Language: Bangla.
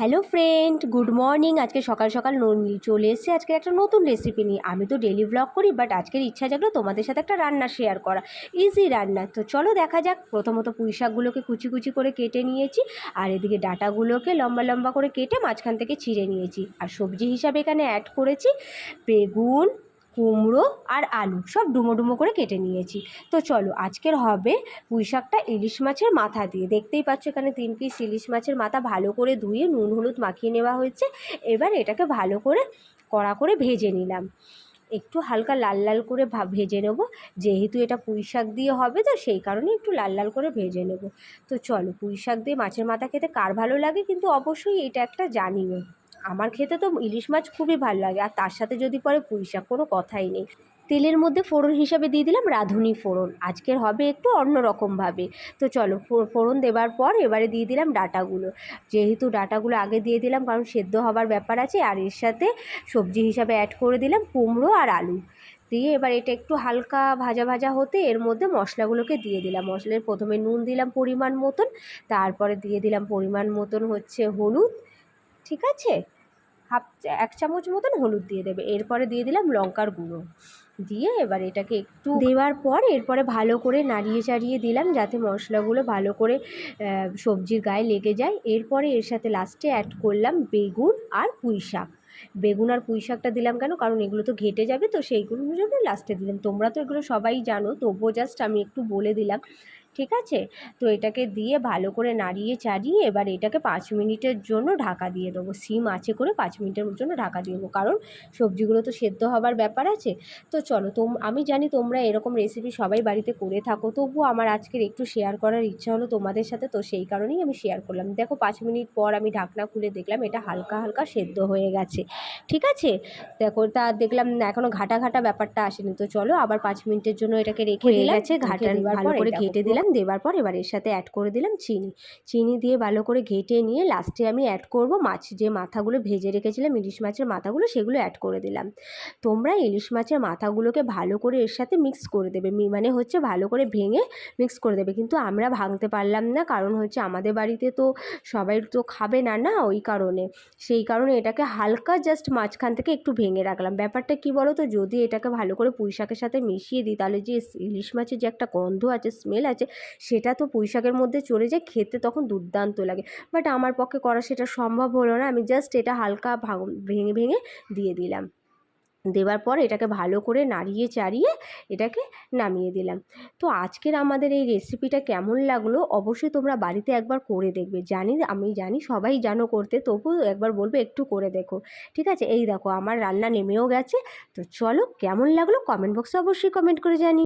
হ্যালো ফ্রেন্ড গুড মর্নিং আজকে সকাল সকাল চলে এসেছে। আজকে একটা নতুন রেসিপি নিয়ে। আমি তো ডেলি ব্লগ করি বাট আজকের ইচ্ছা জাগলো তোমাদের সাথে একটা রান্না শেয়ার করা। ইজি রান্না। তো চলো দেখা যাক। প্রথমত পুঁই শাকগুলোকে কুচি কুচি করে কেটে নিয়েছি, আর এদিকে ডাটাগুলোকে লম্বা লম্বা করে কেটে মাঝখান থেকে ছিঁড়ে নিয়েছি। আর সবজি হিসাবে এখানে অ্যাড করেছি বেগুন কুমড়ো আর আলু সব ডুমো ডুমো করে কেটে নিয়েছি। তো চলো, আজকের হবে পুঁই শাকটা ইলিশ মাছের মাথা দিয়ে। দেখতেই পাচ্ছ এখানে তিন পিস ইলিশ মাছের মাথা ভালো করে ধুয়ে নুন, হলুদ মাখিয়ে নেওয়া হয়েছে। এবার এটাকে ভালো করে কড়া করে ভেজে নিলাম। একটু হালকা লাল লাল করে ভেজে নেব। যেহেতু এটা পুঁই শাক দিয়ে হবে, তো সেই কারণে একটু লাল লাল করে ভেজে নেব। তো চলো, পুঁই শাক দিয়ে মাছের মাথা খেতে কার ভালো লাগে? কিন্তু অবশ্যই এটা একটা জানিও। আমার খেতে তো ইলিশ মাছ খুবই ভালো লাগে, আর তার সাথে যদি পরে পুঁই শাক কোনো কথাই নেই। তেলের মধ্যে ফোড়ন হিসাবে দিয়ে দিলাম রাঁধুনি ফোড়ন, আজকের হবে একটু অন্য রকমভাবে তো চলো ফোড়ন দেবার পর এবারে দিয়ে দিলাম ডাটাগুলো। যেহেতু ডাটাগুলো আগে দিয়ে দিলাম, কারণ সেদ্ধ হবার ব্যাপার আছে, আর এর সাথে সবজি হিসাবে অ্যাড করে দিলাম কুমড়ো আর আলু। দিয়ে এবার এটা একটু হালকা ভাজা ভাজা হতে এর মধ্যে মশলাগুলোকে দিয়ে দিলাম। মশলার প্রথমে নুন দিলাম পরিমাণ মতন, তারপরে দিয়ে দিলাম পরিমাণ মতন হচ্ছে হলুদ ঠিক আছে? হাফ এক চামচ মতন হলুদ দিয়ে দেবে। এরপরে দিয়ে দিলাম লঙ্কার গুঁড়ো। দিয়ে এবার এটাকে একটু দেওয়ার পর এরপরে ভালো করে নাড়িয়ে চাড়িয়ে দিলাম যাতে মশলাগুলো ভালো করে সবজির গায়ে লেগে যায়। এরপরে এর সাথে লাস্টে অ্যাড করলাম বেগুন আর পুঁই শাক বেগুন আর পুঁই শাকটা দিলাম কেন? কারণ এগুলো তো ঘেটে যাবে, তো সেইগুলোর জন্য লাস্টে দিলাম। তোমরা তো এগুলো সবাই জানো, তবুও জাস্ট আমি একটু বলে দিলাম। ঠিক আছে? তো এটাকে দিয়ে ভালো করে নাড়িয়ে চাড়িয়ে এবার এটাকে পাঁচ মিনিটের জন্য ঢাকা দিয়ে দেবো। সিম আছে করে পাঁচ মিনিটের জন্য ঢাকা দিয়ে দেবো। কারণ সবজিগুলো তো সেদ্ধ হবার ব্যাপার আছে। তো চলো তোম আমি জানি তোমরা এরকম রেসিপি সবাই বাড়িতে করে থাকো তবুও আমার আজকের একটু শেয়ার করার ইচ্ছা হলো তোমাদের সাথে। তো সেই কারণেই আমি শেয়ার করলাম। দেখো পাঁচ মিনিট পর আমি ঢাকনা খুলে দেখলাম এটা হালকা হালকা সেদ্ধ হয়ে গেছে। ঠিক আছে? দেখো তা দেখলাম এখনও এখনও ঘাটা ঘাটা ব্যাপারটা আসেনি। তো চলো আবার পাঁচ মিনিটের জন্য এটাকে রেখে দিলাম। গেছে, ঘাটা। ভালো করে ঘেটে দিলাম। দেওয়ার পর এবার এর সাথে অ্যাড করে দিলাম চিনি। চিনি দিয়ে ভালো করে ঘেটে নিয়ে লাস্টে আমি অ্যাড করব মাছ, যে মাথাগুলো ভেজে রেখেছিলাম, ইলিশ মাছের মাথাগুলো সেগুলো অ্যাড করে দিলাম। তোমরা ইলিশ মাছের মাথাগুলোকে ভালো করে এর সাথে মিক্স করে দেবে মানে হচ্ছে ভালো করে ভেঙে মিক্স করে দেবে। কিন্তু আমরা ভাঙতে পারলাম না, কারণ হচ্ছে আমাদের বাড়িতে তো সবাই তো খাবে না না ওই কারণে। সেই কারণে এটাকে হালকা জাস্ট মাঝখান থেকে একটু ভেঙে রাখলাম। ব্যাপারটা কি বলো তো যদি এটাকে ভালো করে পুঁই শাকের সাথে মিশিয়ে দিই, তাহলে যে ইলিশ মাছের যে একটা গন্ধ আছে স্মেল আছে সেটা তো পুঁই মধ্যে চলে যায়, খেতে তখন দুর্দান্ত লাগে। বাট আমার পক্ষে করা সেটা সম্ভব হলো না, আমি জাস্ট এটা হালকা ভেঙে ভেঙে দিয়ে দিলাম। দেওয়ার পর এটাকে ভালো করে নাড়িয়ে চাড়িয়ে এটাকে নামিয়ে দিলাম। তো আজকের আমাদের এই রেসিপিটা কেমন লাগল অবশ্যই তোমরা বাড়িতে একবার করে দেখবে। জানি, আমি জানি সবাই জানো করতে, তবুও একবার বলবে একটু করে দেখো। ঠিক আছে? এই দেখো, আমার রান্না নেমেও গেছে। তো চলো, কেমন লাগল? কমেন্ট বক্সে অবশ্যই কমেন্ট করে জানি